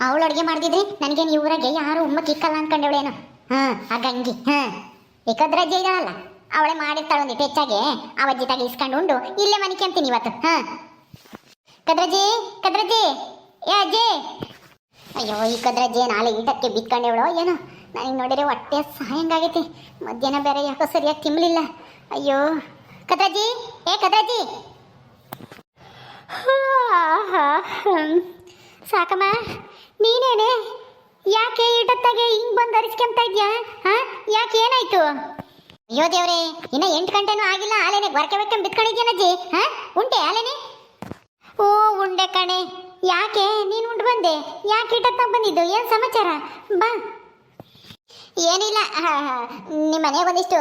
ಅವಳು ಅಡುಗೆ ಮಾಡ್ತಿದ್ರಿ ನನಗೆ ನೀವು ಊರಾಗೆ ಯಾರು ಉಮ್ಮ ಕಿಕ್ಕಲ್ಲ ಅನ್ಕೊಂಡವಳೇನು ಹಾ, ಆ ಗಂಗಿ, ಹಾ. ಈ ಕದ್ರಜ್ಜೆ ಇದಾಳಲ್ಲ. ಅವಳೆ ಮಾಡಿರ್ತಾಳೆ ಒಂದಿಟ್ಟು ಹೆಚ್ಚಾಗೆ. ಅವ ತಾಗಿ ಇಸ್ಕೊಂಡು ಉಂಡು, ಇಲ್ಲೇ ಮನಿಕೆ ಅಂತೀನಿ ಇವತ್ತು, ಹಾಂ. ಕದ್ರಜ್ಜಿ ಕದ್ರಜ್ಜಿ, ಏ ಅಜ್ಜಿ. ಅಯ್ಯೋ, ಈ ಕದ್ರಜ್ಜಿ ನಾಳೆ ಈಟಕ್ಕೆ ಬಿತ್ಕೊಂಡೇವಳು ಏನೋ. ನನಗೆ ನೋಡಿದ್ರೆ ಹೊಟ್ಟೆ ಸಹಾಯಂಗಾಗೈತಿ ಮಧ್ಯಾಹ್ನ ಬೇರೆ ಯಾಕೋ ಸರಿಯಾಗಿ ತಿಂಬಲಿಲ್ಲ ಅಯ್ಯೋ. ಕದ್ರಜ್ಜಿ, ಏ ಕದ್ರಜ್ಜಿ. ಸಾಕಮ್ಮ. ಇಟತ್ತಾಗೆ ಹಿಂಗ್ ಬಂದು ಅರಿಸ್ಕೊಂತ ಇದ್ಯಾ? ಹಾ? ಯಾಕೆ ಏನಾಯ್ತು? ಅಯ್ಯೋ ದೇವ್ರೆ, ಇನ್ನ ಎಂಟು ಗಂಟೆನೂ ಆಗಿಲ್ಲ, ಆಲೇನೆ ಗೊರಕೆ ಬೆಕ್ಕಂ ಬಿತ್ಕೊಂಡಿದ್ಯಾನಜ್ಜಿ ಹಾ? ಉಂಟೆ ಆಲೇನೆ? ಓ, ಉಂಡೆ ಕಣೆ. ಯಾಕೆ? ನೀನು ಉಂಡು ಬಂದೆ. ಯಾಕೆ ಇಟ್ಟ ಬಂದಿದ್ದು? ಏನು ಸಮಾಚಾರ? ಬಾ. ಏನಿಲ್ಲ ನಿಮ್ಮ ಮನೆಗೆ ಒಂದಿಷ್ಟು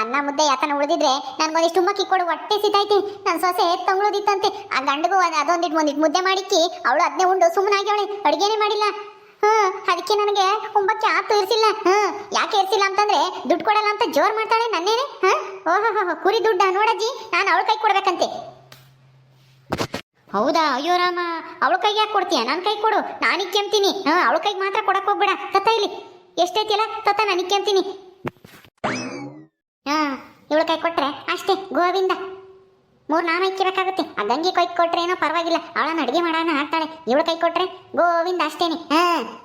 ಅನ್ನ ಮುದ್ದೆ ಯಾತನ ಉಳಿದಿದ್ರೆ ನನಗೊಂದಿಷ್ಟು ಉಮ್ಮಕ್ಕಿ ಕೊಡು, ಹೊಟ್ಟೆ ಸಿತೈತಿ ನನ್ನ ಸೊಸೆ ತಂಗಳೋದಿತ್ತಂತೆ. ಆ ಗಂಡಗೂ ಅದ್- ಅದೊಂದಿಟ್ಟು ಒಂದಿಟ್ಟು ಮುದ್ದೆ ಮಾಡಿಕ್ಕಿ, ಅವಳು ಅದನ್ನೇ ಉಂಡು ಸುಮ್ಮನಾಗ್ಯವಳೆ ಅಡುಗೆನೇ ಮಾಡಿಲ್ಲ. ಹ್ಮ್, ಅದಕ್ಕೆ ನನಗೆ ಒಂಬಕ್ಕೆ ಆತು ಇರ್ಸಿಲ್ಲ ಹ್ಮ್, ಯಾಕೆ ಇರ್ಸಿಲ್ಲ ಅಂತಂದ್ರೆ ದುಡ್ಡು ಕೊಡಲ್ಲ ಅಂತ ಜೋರ್ ಮಾಡ್ತಾಳೆ ನನ್ನೇನೆ? ಹಾ ಓಹೋ ಕುರಿ ದುಡ್ಡ, ನೋಡಜ್ಜಿ, ನಾನು ಅವಳ ಕೈ ಕೊಡ್ಬೇಕಂತೆ. ಹೌದಾ? ಅಯ್ಯೋ ರಾಮ, ಅವಳ ಕೈಗೆ ಯಾಕೆ ಕೊಡ್ತೀಯ? ನನ್ನ ಕೈ ಕೊಡು. ನಾನು ಕೆಮ್ತೀನಿ ಹಾ ಅವಳ ಕೈಗೆ ಮಾತ್ರ ಕೊಡಕ್ ಹೋಗ್ಬೇಡ. ತತ್ತ ಇಲ್ಲಿ. ಎಷ್ಟೈತಿಲ್ಲ ತತ್ತ ನಾನು ಕೆಮ್ತೀನಿ ಹಾ ಇವಳ ಕೈ ಕೊಟ್ರೆ ಅಷ್ಟೇ, ಗೋವಿಂದ. ಮೂರು ನಾನು ಆ ಗಂಗೆ ಕೈ ಕೊಟ್ರೆ ಏನೋ ಪರವಾಗಿಲ್ಲ. ಅವಳನ್ನ ಅಡುಗೆ ಮಾಡೋಣ ಹಾಕ್ತಾಳೆ ಇವಳು ಕೈ ಕೊಟ್ರೆ ಗೋವಿಂದ ಅಷ್ಟೇನೆ. ಹಾ,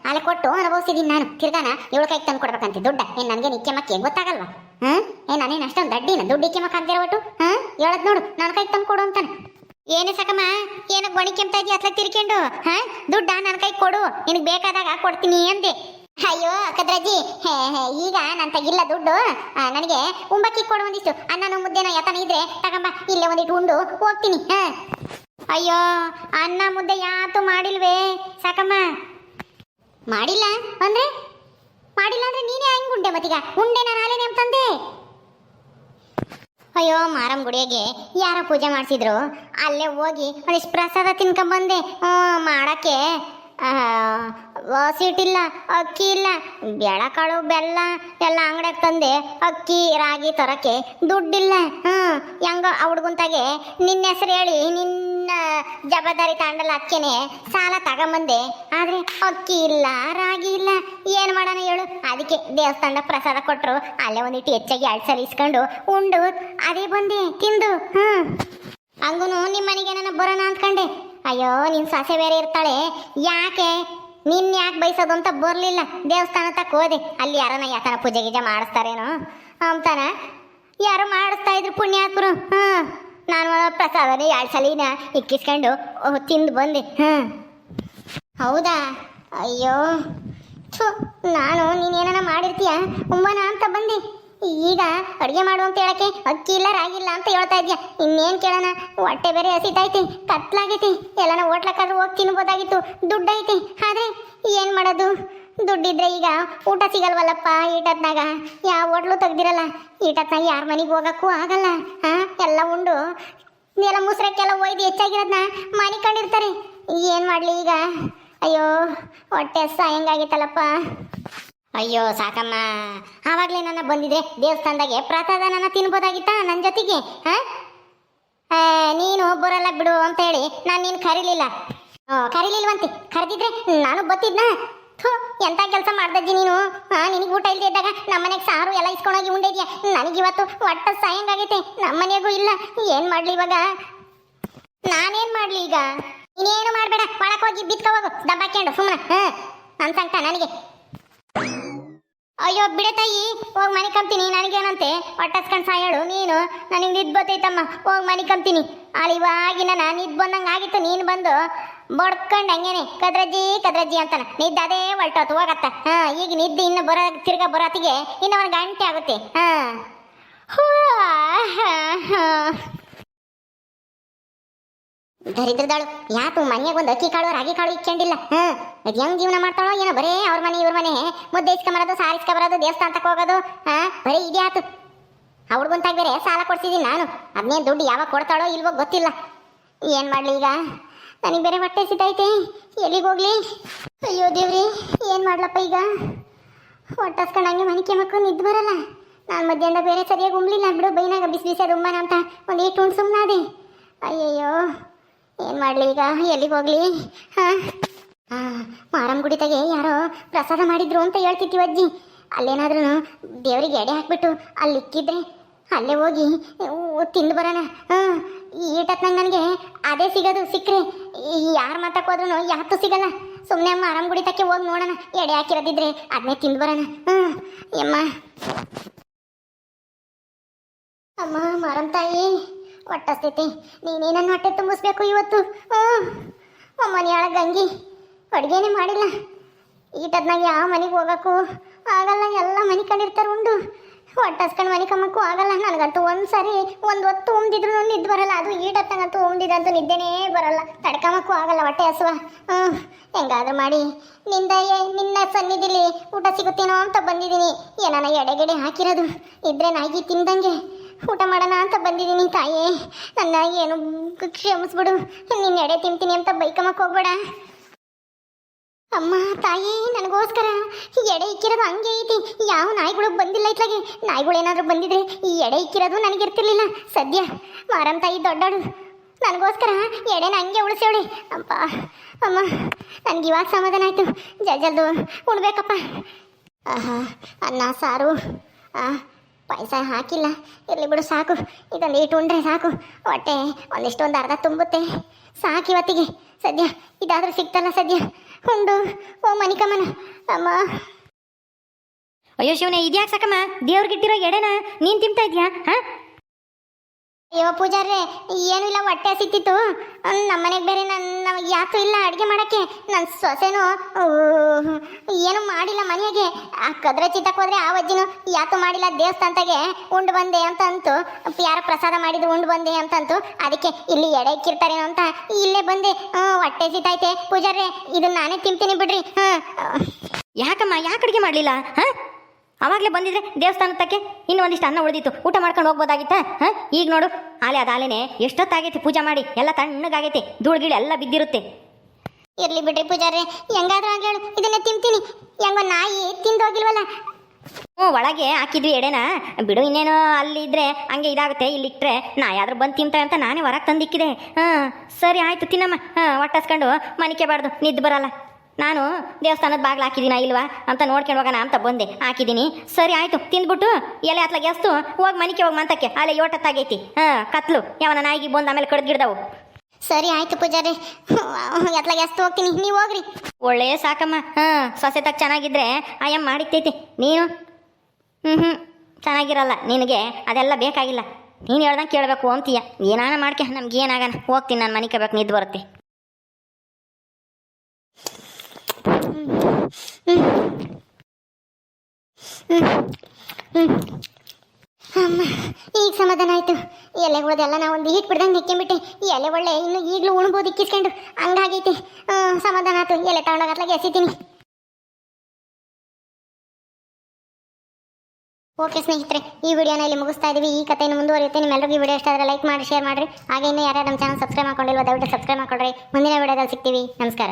ಅಲ್ಲಿ ಕೊಟ್ಟು ಅನುಭವಿಸಿದೀನಿ ನಾನು. ತಿರ್ಗಾನ ಇವಳು ಕೈಗೆ ತಂದು ಕೊಡ್ಬೇಕಂತೆ ದುಡ್ಡ. ಏನ್ ನನಗೆ ನಿಕ್ಕೆ ಮಕ್ಕೆ ಗೊತ್ತಾಗಲ್ವಾ? ಹಾ ಏ ನಾನೇನು ಅಷ್ಟೊಂದು ದಡ್ಡಿನ? ದುಡ್ಡು ಇಕ್ಕೆ ಮಕ್ಕ ಆಗ್ದಿರೋ ಒಟ್ಟು ಹಾ, ಹೇಳದ್ ನೋಡು. ನನ್ನ ಕೈಗೆ ತಂದು ಕೊಡು ಅಂತಾನೆ. ಏನೇ ಸಕಮ್ಮ ಗೊಣಿ ಗೊಣಿಕೆಂತ ಇದೆಯಾ? ಅಥವಾ ತಿರ್ಕೊಂಡು ಹಾ, ದುಡ್ಡ ನನ್ನ ಕೈ ಕೊಡು. ನಿನಗೆ ಬೇಕಾದಾಗ ಕೊಡ್ತೀನಿ ಅಂದೆ. ಅಯ್ಯೋ, ಕದ್ರಜ್ಜಿ. ಹೇ ಹೇ, ಈಗ ನನ್ನ ತಗಿಲ್ಲ ದುಡ್ಡು. ನನಗೆ ಉಂಬಕ್ಕಿ ಕೊಡು ಒಂದಿಷ್ಟು. ಅನ್ನನೋ ಮುದ್ದೆನೋ ಯಾತನ ಇದ್ರೆ ತಗೊಂಬ, ಇಲ್ಲೇ ಒಂದಿಟ್ಟು ಉಂಡು, ಹೋಗ್ತೀನಿ, ಹಾ. ಅಯ್ಯೋ, ಅನ್ನ ಮುದ್ದೆ ಯಾತು ಮಾಡಿಲ್ವೇ? ಸಾಕಮ್ಮ. ಮಾಡಿಲ್ಲ ಅಂದ್ರೆ? ಮಾಡಿಲ್ಲ ಅಂದ್ರೆ ನೀನೇ ಹೆಂಗ್ ಉಂಡೆ ಮತ್ತೀಗ. ಉಂಡೆ ನಾನು ಹಾಲೆ ನೇಮ್ ತಂದೆ ಅಯ್ಯೋ ಮಾರಮ್ಮ ಗುಡಿಯಾಗೆ ಯಾರ ಪೂಜೆ ಮಾಡಿಸಿದ್ರು. ಅಲ್ಲೇ ಹೋಗಿ ಒಂದಿಷ್ಟು ಪ್ರಸಾದ ತಿನ್ಕೊಂಬಂದೆ. ಹ್ಞೂ ಮಾಡೋಕ್ಕೆ. ಸೀಟಿಲ್ಲ ಅಕ್ಕಿ ಇಲ್ಲ, ಬೇಳೆಕಾಳು, ಬೆಲ್ಲ ಎಲ್ಲ ಅಂಗಡಿಯಾಗ ತಂದೆ ಅಕ್ಕಿ, ರಾಗಿ ತರಕ್ಕೆ ದುಡ್ಡಿಲ್ಲ. ಹ್ಞೂ ಹೆಂಗ ಹುಡ್ಗುಂತಾಗೆ ನಿನ್ನ ಹೆಸರು ಹೇಳಿ, ನಿನ್ನ ಜವಾಬ್ದಾರಿ ತಾಂಡಲ್ಲ ಅಕ್ಕಿನೆ ಸಾಲ ತಗೊಂಬಂದೆ. ಆದರೆ ಅಕ್ಕಿ ಇಲ್ಲ, ರಾಗಿ ಇಲ್ಲ, ಏನು ಮಾಡೋಣ ಹೇಳು. ಅದಕ್ಕೆ ದೇವಸ್ಥಾನದ ಪ್ರಸಾದ ಕೊಟ್ಟರು ಅಲ್ಲೇ ಒಂದಿಟ್ಟು ಹೆಚ್ಚಾಗಿ ಎರಡು ಸಲ ಇಸ್ಕೊಂಡು ಉಂಡು. ಅದೇ ಬಂದೆ, ತಿಂದು. ಹ್ಞೂ ಹಂಗೂ ನಿಮ್ಮ ಮನೆಗೆ ನಾನು ಬರೋಣ ಅಂದ್ಕೊಂಡೆ. ಅಯ್ಯೋ ನಿನ್ನ ಸೊಸೆ ಬೇರೆ ಇರ್ತಾಳೆ. ಯಾಕೆ? ನಿನ್ನ ಯಾಕೆ ಬಯಸೋದು ಅಂತ ಬರಲಿಲ್ಲ. ದೇವಸ್ಥಾನ ತಕ್ಕ ಹೋದೆ. ಅಲ್ಲಿ ಯಾರನ್ನ ಯಾತನ ಪೂಜೆ ಗೀಜೆ ಮಾಡಿಸ್ತಾರೇನೋ ಅಂತಾನ. ಯಾರೋ ಮಾಡಿಸ್ತಾ ಇದ್ರು ಪುಣ್ಯಾತ್ಮರು. ಹಾಂ, ನಾನು ಪ್ರಸಾದನೇ ಎರಡು ಸಲಿನ ಇಕ್ಕಿಸ್ಕೊಂಡು ತಿಂದು ಬಂದೆ. ಹಾಂ. ಹೌದಾ? ಅಯ್ಯೋ. ಥು, ನಾನು ನೀನೇನ ಮಾಡಿರ್ತೀಯ? ಉಮ್ಮನ ಅಂತ ಬಂದೆ. ಈಗ ಅಡುಗೆ ಮಾಡು ಅಂತ ಹೇಳಕ್ಕೆ ಅಕ್ಕಿ ಇಲ್ಲ, ರಾಗಿ ಇಲ್ಲ ಅಂತ ಹೇಳ್ತಾ ಇದ್ಯಾ? ಇನ್ನೇನು ಕೇಳೋಣ? ಹೊಟ್ಟೆ ಬೇರೆ ಹಸಿತೈತಿ ಕತ್ಲಾಗೈತಿ. ಎಲ್ಲನ ಹೋಟ್ಲಕ್ಕಾದ್ರೂ ಹೋಗಿ ತಿನ್ಬೋದಾಗಿತ್ತು. ದುಡ್ಡೈತಿ. ಆದರೆ ಏನು ಮಾಡೋದು? ದುಡ್ಡಿದ್ರೆ ಈಗ ಊಟ ಸಿಗಲ್ವಲ್ಲಪ್ಪ ಈಟತ್ನಾಗ? ಯಾವ ಹೋಟ್ಲು ತೆಗ್ದಿರಲ್ಲ? ಈಟತ್ನಾಗ ಯಾರ ಮನೆಗೆ ಹೋಗಕ್ಕೂ ಆಗಲ್ಲ. ಹಾಂ ಎಲ್ಲ ಉಂಡು. ಎಲ್ಲ ಮುಸ್ರಕ್ಕೆಲ್ಲ ಒಯ್ದು ಹೆಚ್ಚಾಗಿರೋದನ್ನ ಮಾಡಿಕೊಂಡಿರ್ತಾರೆ ಕಂಡಿರ್ತಾರೆ ಏನು ಮಾಡಲಿ ಈಗ? ಅಯ್ಯೋ, ಹೊಟ್ಟೆ ಸಾಯಂಗಾಗಿತ್ತಲ್ಲಪ್ಪ. ಅಯ್ಯೋ, ಸಾಕಮ್ಮ. ಆವಾಗಲೇ ನನ್ನ ಬಂದಿದೆ ದೇವಸ್ಥಾನದಾಗೆ. ಪ್ರಸಾದ ನನ್ನ ತಿನ್ಬೋದಾಗಿತ್ತ ನನ್ನ ಜೊತೆಗೆ, ಹಾ? ನೀನು ಬರಲ್ಲ ಬಿಡು ಅಂತ ಹೇಳಿ ನಾನು ನೀನು ಕರೀಲಿಲ್ಲ. ಕರೀಲಿಲ್ವಂತೆ. ಕರೆದಿದ್ರೆ ನಾನು ಬತ್ತಿದ್ನ? ಥೂ ಎಂಥ ಕೆಲಸ ಮಾಡ್ದಜ್ಜಿ ನೀನು? ಹಾ ನಿನಗೆ ಊಟ ಇಲ್ಲದೆ ಇದ್ದಾಗ ನಮ್ಮನೆಗೆ ಸಾರು ಎಲ್ಲ ಇಸ್ಕೊಂಡೋಗಿ ಉಂಡಿದ್ಯಾ ನನಗಿವತ್ತು ಒಟ್ಟ ಸಾಯಂಗಾಗೈತೆ ನಮ್ಮನೆಗೂ ಇಲ್ಲ. ಏನು ಮಾಡಲಿ ಇವಾಗ? ನಾನೇನು ಮಾಡಲಿ ಈಗ? ನೀನೇನು ಮಾಡಬೇಡ. ಒಳಕೋಗಿ ಹೋಗಿ ದಬ್ಬಾಕ್ಯಂಡು ಸುಮ್ಮನೆ ಹಾಂ? ಸಂಕಟ ನನಗೆ. ಅಯ್ಯೋ ಬಿಡ ತಾಯಿ ಹೋಗಿ ಮನೆ ಕಂತೀನಿ ನನಗೇನಂತೆ? ಹೊಟ್ಟಸ್ಕೊಂಡು ಸಾಯಾಳು ನೀನು ನನಗೆ ನಿದ್ದು ಬತ್ತೈತಮ್ಮ ಹೋಗಿ ಮನೆ ಕಂತೀನಿ. ಅಲ್ಲಿ ಇವಾಗಿನ ನಾನು ನಿದ್ದು ಬಂದಂಗೆ ಆಗಿತ್ತು. ನೀನು ಬಂದು ಬಡ್ಕೊಂಡು ಹಂಗೇನೆ. ಕದ್ರಜ್ಜಿ ಕದ್ರಜ್ಜಿ ಅಂತಾನೆ. ನಿದ್ದೆ ಅದೇ ಹೊಲ್ಟೋತು ಹೋಗತ್ತ. ಹಾಂ ಈಗ ನಿದ್ದೆ ಇನ್ನು ಬರೋ ತಿರ್ಗಾ ಬರೋತ್ತಿಗೆ ಇನ್ನು ಒಂದು ಗಂಟೆ ಆಗುತ್ತೆ. ಹಾಂ. ಹೂ, ಹಾಂ ಹಾ. ದರಿದ್ರದಾಳು. ಯಾತು ಮನೆಯಾಗ ಒಂದು ಅಕ್ಕಿ ಕಾಳು, ರಾಗಿ ಕಾಳು ಇಕ್ಕೊಂಡಿಲ್ಲ? ಹ್ಞೂ ಅದು ಹೆಂಗೆ ಜೀವನ ಮಾಡ್ತಾಳೋ ಏನೋ, ಬರೇ ಅವ್ರ ಮನೆ, ಇವ್ರ ಮನೆ. ಮುದ್ದೆ ಇಸ್ಕೊಂಬರೋದು, ಸಾರಿ ಇಸ್ಕೊಂಬರೋದು ದೇವಸ್ಥಾನ ದೇವಸ್ಥಾನಕ್ಕೆ ಹೋಗೋದು, ಹಾಂ, ಬರೀ ಇದೇ ಆತು. ಆ ಹುಡ್ಗಂತಾಗ ಬೇರೆ ಸಾಲ ಕೊಡ್ಸಿದ್ದೀನಿ ನಾನು. ಅದನ್ನೇನು ದುಡ್ಡು ಯಾವಾಗ ಕೊಡ್ತಾಳೋ ಇಲ್ವೋ ಗೊತ್ತಿಲ್ಲ. ಏನು ಮಾಡಲಿ ಈಗ? ನನಗೆ ಬೇರೆ ಹೊಟ್ಟೆ ಸಿಟ್ಟೈತೆ ಎಲ್ಲಿಗೆ ಹೋಗ್ಲಿ? ಅಯ್ಯೋ ದೇವ್ರಿ, ಏನು ಮಾಡ್ಲಪ್ಪ ಈಗ? ಹೊಟ್ಟಸ್ಕೊಂಡು ಹಂಗೆ ಕೆಮ್ಮಕ್ಕೂ ನಿದ್ದು ಬರಲ್ಲ. ನಾನು ಮಧ್ಯಾಹ್ನ ಬೇರೆ ಸರಿಯಾಗಿ ಉಂಬ್ಲಿಲ್ಲ ಬಿಡು ಬೈನಾಗ ಬಿಸಿ ಬಿಸಿ ಉಮ್ಮನ ಅಂತ ಒಂದು ಏಟು ಸುಮ್ನಾದೆ. ಸುಮ್ಮನಾದೆ ಅಯ್ಯಯ್ಯೋ. ಏನು ಮಾಡಲಿ ಈಗ? ಎಲ್ಲಿಗೆ ಹೋಗ್ಲಿ? ಹಾಂ. ಗುಡಿತಾಗೆ ಯಾರೋ ಪ್ರಸಾದ ಮಾಡಿದ್ರು ಅಂತ ಹೇಳ್ತಿತ್ತು ಅಜ್ಜಿ. ಅಲ್ಲೇನಾದ್ರೂ ದೇವ್ರಿಗೆ ಎಡೆ ಹಾಕ್ಬಿಟ್ಟು ಅಲ್ಲಿ ಇಕ್ಕಿದ್ರೆ ಅಲ್ಲೇ ಹೋಗಿ ತಿಂದು ಬರೋಣ. ಹಾಂ ಈಟತ್ನಂಗೆ ನನಗೆ ಅದೇ ಸಿಗೋದು ಸಿಕ್ಕರೆ. ಯಾರು ಮಾತಕ್ಕೆ ಹೋದ್ರೂ ಯಾತು ಸಿಗಲ್ಲ. ಸುಮ್ಮನೆ ಅಮ್ಮ ಗುಡಿ ತಕ್ಕೆ ಹೋಗಿ ನೋಡೋಣ. ಎಡೆ ಹಾಕಿರೋದಿದ್ರೆ ಅದನ್ನೇ ತಿಂದು ಬರೋಣ. ಹಾಂ ಯಮ್ಮ ಅಮ್ಮ ಮಾರಮ್ಮ ತಾಯಿ ಹೊಟ್ಟಸ್ತೈತಿ ನೀನೇ ನನ್ನ ಹೊಟ್ಟೆ ತುಂಬಿಸ್ಬೇಕು ಇವತ್ತು? ಹ್ಞೂ. ಮನೆಯೊಳಗೆ ಗಂಗಿ ಅಡುಗೆನೇ ಮಾಡಿಲ್ಲ. ಈಟದ್ನಾಗ ಯಾವ ಮನೆಗೆ ಹೋಗಕ್ಕೂ ಆಗಲ್ಲ. ಎಲ್ಲ ಮನೆ ಕಂಡಿರ್ತಾರೆ ಉಂಡು. ಹೊಟ್ಟಸ್ಕೊಂಡು ಮನೆ ಕಮ್ಮಕ್ಕೂ ಆಗಲ್ಲ. ನನಗಂತೂ ಒಂದು ಸರಿ ಒಂದು ಹೊತ್ತು ಉಮ್ದಿದ್ರು ನಿದ್ದು ಬರಲ್ಲ. ಅದು ಈಟತ್ತಂಗಂತೂ ಉಮ್ದಿದಂತೂ ನಿದ್ದೆನೇ ಬರಲ್ಲ. ತಡ್ಕಮಕ್ಕೂ ಆಗಲ್ಲ ಹೊಟ್ಟೆ ಹಸುವ. ಹ್ಞೂ. ಹೆಂಗಾದ್ರೂ ಮಾಡಿ. ನಿಂದ ನಿನ್ನ ಸನ್ನಿಧಿಲಿ ಊಟ ಸಿಗುತ್ತೇನೋ ಅಂತ ಬಂದಿದ್ದೀನಿ. ಏನಾನ ಎಡೆಗೆಡೆ ಹಾಕಿರೋದು. ಇದ್ರೆ ನಾಯಿಗೆ ತಿಂದಂಗೆ. ಊಟ ಮಾಡೋಣ ಅಂತ ಬಂದಿದ್ದೀನಿ ತಾಯಿ. ನನ್ನ ಏನು ಕ್ಷಮಿಸ್ಬಿಡು ನಿನ್ನ ಎಡೆ ತಿಂತೀನಿ ಅಂತ ಬೈಕಮ್ಮಕ್ಕೆ ಹೋಗ್ಬೇಡ. ಅಮ್ಮ, ತಾಯಿ, ನನಗೋಸ್ಕರ ಈ ಎಡೆ ಇಕ್ಕಿರೋದು ಹಂಗೆ ಐತಿ. ಯಾವ ನಾಯಿಗಳು ಬಂದಿಲ್ಲ ಇತ್ಲಾಗೆ ನಾಯಿಗಳು ಏನಾದರೂ ಬಂದಿದ್ರೆ ಈ ಎಡೆ ಇಕ್ಕಿರೋದು ನನಗಿರ್ತಿರ್ಲಿಲ್ಲ. ಸದ್ಯ, ಮಾರಮ್ಮ ತಾಯಿ ದೊಡ್ಡೋಳು ನನಗೋಸ್ಕರ ಎಡೆನ ಹಂಗೆ ಉಳಿಸೇಳಿ ಅಪ್ಪ, ಅಮ್ಮ, ನನಗೆ ಇವಾಗ ಸಮಾಧಾನ ಆಯಿತು. ಜಲ್ದು ಉಣ್ಬೇಕಪ್ಪ. ಆಹಾ, ಅನ್ನ, ಸಾರು. ಆ ಪಾಯಸ ಹಾಕಿಲ್ಲ. ಇರಲಿ ಬಿಡು, ಸಾಕು. ಇದೊಂದು ಈಟು ಉಂಡ್ರೆ ಸಾಕು. ಹೊಟ್ಟೆ ಒಂದಿಷ್ಟು ಒಂದು ಅರ್ಧ ತುಂಬುತ್ತೆ. ಸಾಕು ಇವತ್ತಿಗೆ. ಸದ್ಯ ಇದಾದರೂ ಸಿಗ್ತಲ್ಲ ಸದ್ಯ. ಉಂಡು. ಓ ಮನಿಕಮ್ಮನ. ಅಮ್ಮ. ಅಯ್ಯೋ ಶಿವನೇ, ಇದ್ಯಾಕೆ ಸಾಕಮ್ಮ? ದೇವ್ರಿಗಿಟ್ಟಿರೋ ಎಡೆನ ನೀನ್ ತಿಂತಾ ಇದ್ಯಾ? ಹಾ? ಅಯ್ಯೋ ಪೂಜಾರ್ರೆ, ಏನೂ ಇಲ್ಲ, ಹೊಟ್ಟೆ ಸಿಕ್ತಿತ್ತು ನಮ್ಮನೆಗೆ ಬೇರೆ ನನ್ನ ಯಾಕೂ ಇಲ್ಲ ಅಡುಗೆ ಮಾಡೋಕ್ಕೆ. ನನ್ನ ಸೊಸೆನೂ ಏನು ಮಾಡಿಲ್ಲ ಮನೆಗೆ ಆ ಕದ್ರೆ ಚಿತ್ತಕ್ಕೆ ಹೋದ್ರೆ ಆ ಅಜ್ಜಿನೂ ಯಾತು ಮಾಡಿಲ್ಲ ದೇವಸ್ಥಾನದಾಗೆ. ಉಂಡು ಬಂದೆ ಅಂತ ಅಂತು ಯಾರ ಪ್ರಸಾದ ಮಾಡಿದ್ರು, ಉಂಡು ಬಂದೆ ಅಂತ ಅಂತು ಅದಕ್ಕೆ ಇಲ್ಲಿ ಎಡೆ ಇಕ್ಕಿರ್ತಾರೇನೋ ಅಂತ ಇಲ್ಲೇ ಬಂದೆ. ಹೊಟ್ಟೆ ಸಿತ್ತೈತೆ ಪೂಜಾರ್ರೆ ಇದನ್ನ ನಾನೇ ತಿಂತೀನಿ ಬಿಡ್ರಿ. ಹಾಂ ಯಾಕಮ್ಮ, ಯಾಕೆ ಅಡುಗೆ ಮಾಡಲಿಲ್ಲ? ಹಾ? ಅವಾಗಲೇ ಬಂದಿದ್ರೆ ದೇವಸ್ಥಾನದ ತಕ್ಕೆ ಇನ್ನೂ ಒಂದಿಷ್ಟು ಅನ್ನ ಉಳಿದಿತ್ತು. ಊಟ ಮಾಡ್ಕೊಂಡು ಹೋಗ್ಬೋದಾಗಿತ್ತಾ? ಹಾ? ಈಗ ನೋಡು. ಆಲೆ ಅದಾಲೇನೆ ಎಷ್ಟೊತ್ತಾಗೈತಿ ಪೂಜೆ ಮಾಡಿ. ಎಲ್ಲ ತಣ್ಣಗಾಗೈತಿ. ಧೂಳ್ಗಿಳಿ ಎಲ್ಲ ಬಿದ್ದಿರುತ್ತೆ. ಇರ್ಲಿ ಬಿಡ್ರಿ ಪೂಜಾರಿ ಹೆಂಗಾದ್ರೂ ಹಂಗೆ ಹೇಳು. ಇದನ್ನೇ ತಿಂತೀನಿ. ಹೆಂಗೋ ನಾಯಿ ತಿಂದೋಗಿಲ್ವಲ್ಲ ಹ್ಞೂ ಒಳಗೆ ಹಾಕಿದ್ವಿ ಎಡೆನ. ಬಿಡು ಇನ್ನೇನು ಅಲ್ಲಿ ಇದ್ರೆ ಹಂಗೆ ಇದಾಗುತ್ತೆ. ಇಲ್ಲಿ ಇಟ್ಟರೆ ನಾ ಯಾವ್ದಾರು ಬಂದು ತಿಂತಾರೆ ಅಂತ ನಾನೇ ಹೊರಗೆ ತಂದಿಕ್ಕಿದೆ. ಹಾಂ ಸರಿ ಆಯಿತು ತಿನ್ನಮ್ಮ. ಹಾಂ ಹೊಟ್ಟಸ್ಕೊಂಡು ಮನಿಕೆ ಬಾರ್ದು. ನಿದ್ದು ಬರಲ್ಲ. ನಾನು ದೇವಸ್ಥಾನದ ಬಾಗಿಲು ಹಾಕಿದ್ದೀನ ಇಲ್ವಾ ಅಂತ ನೋಡ್ಕೊಂಡು ಹೋಗೋಣ ಅಂತ ಬಂದೆ ಹಾಕಿದ್ದೀನಿ ಸರಿ ಆಯಿತು ತಿಂದ್ಬಿಟ್ಟು ಎಲೆ ಹತ್ಲಾಗೆ ಎಸ್ತು ಹೋಗಿ ಮನಿಕೆ ಹೋಗಿ ಮಂತಕ್ಕೆ ಅಲ್ಲೇ ಯೋಟತ್ತಾಗೈತಿ ಹಾಂ ಕತ್ಲು ಯಾವನ ನಾಯಿಗೆ ಬಂದು ಆಮೇಲೆ ಕಡ್ದಿಡ್ದವು ಸರಿ ಆಯ್ತು ಪೂಜಾರಿ ಎತ್ಲಾಗ ಗೆಸ್ತು ಹೋಗ್ತೀನಿ ನೀವು ಹೋಗ್ರಿ ಒಳ್ಳೆಯ ಸಾಕಮ್ಮ ಹಾಂ ಸೊಸೆ ತಕ್ಕ ಚೆನ್ನಾಗಿದ್ರೆ ಆಯಮ್ಮ ಮಾಡಿತ್ತೈತಿ ನೀನು ಹ್ಞೂ ಹ್ಞೂ ಚೆನ್ನಾಗಿರಲ್ಲ ನಿನಗೆ ಅದೆಲ್ಲ ಬೇಕಾಗಿಲ್ಲ ನೀನು ಹೇಳ್ದಂಗೆ ಕೇಳಬೇಕು ಅಂತೀಯ ಏನಾನ ಮಾಡ್ಕೆ ನಮ್ಗೆ ಏನಾಗಣ ಹೋಗ್ತೀನಿ ನಾನು ಮನೆ ಕಬೇಕು ನಿದ್ದು ಬರುತ್ತೆ ಅಮ್ಮ, ಈಗ ಸಮಾಧಾನ ಆಯ್ತು. ಎಲೆಗಳದೆಲ್ಲ ನಾವು ಒಂದು ಹೀಟ್ ಬಿಡ್ದಂಗೆ ಈ ಎಲೆ ಒಳ್ಳೆ ಇನ್ನು ಈಗಲೂ ಉಣ್ಬೋದು ಇಕ್ಕಿಸ್ಕೊಂಡು. ಹಂಗಾಗೈತಿ. ಸಮಾಧಾನ ಆಯ್ತು. ಎಲೆ ತಗೊಂಡೋಗತ್ಲಾಗ ಎಸಿತೀನಿ. ಓಕೆ ಸ್ನೇಹಿತರೆ, ಈ ವಿಡಿಯೋನ ಇಲ್ಲಿ ಮುಗಿಸ್ತಾ ಇದೀವಿ. ಈ ಕಥೆಯನ್ನು ಮುಂದುವರಿಯುತ್ತೆ. ನಿಮ್ಮೆಲ್ಲರಿಗೂ ಈ ವಿಡಿಯೋ ಇಷ್ಟ ಆದರೆ ಲೈಕ್ ಮಾಡಿ, ಶೇರ್ ಮಾಡಿರಿ ಹಾಗೆ ಇನ್ನೂ ಯಾರ್ಯಾರು ನಮ್ಮ ಚಾನಲ್ ಸಬ್ಸ್ಕ್ರೈಬ್ ಮಾಡ್ಕೊಂಡಿಲ್ವ, ದಯವಿಟ್ಟು ಸಬ್ಸ್ಕ್ರೈಬ್ ಮಾಡ್ಕೊಳ್ರಿ. ಮುಂದಿನ ವಿಡಿಯೋದಲ್ಲಿ ಸಿಗ್ತೀವಿ. ನಮಸ್ಕಾರ.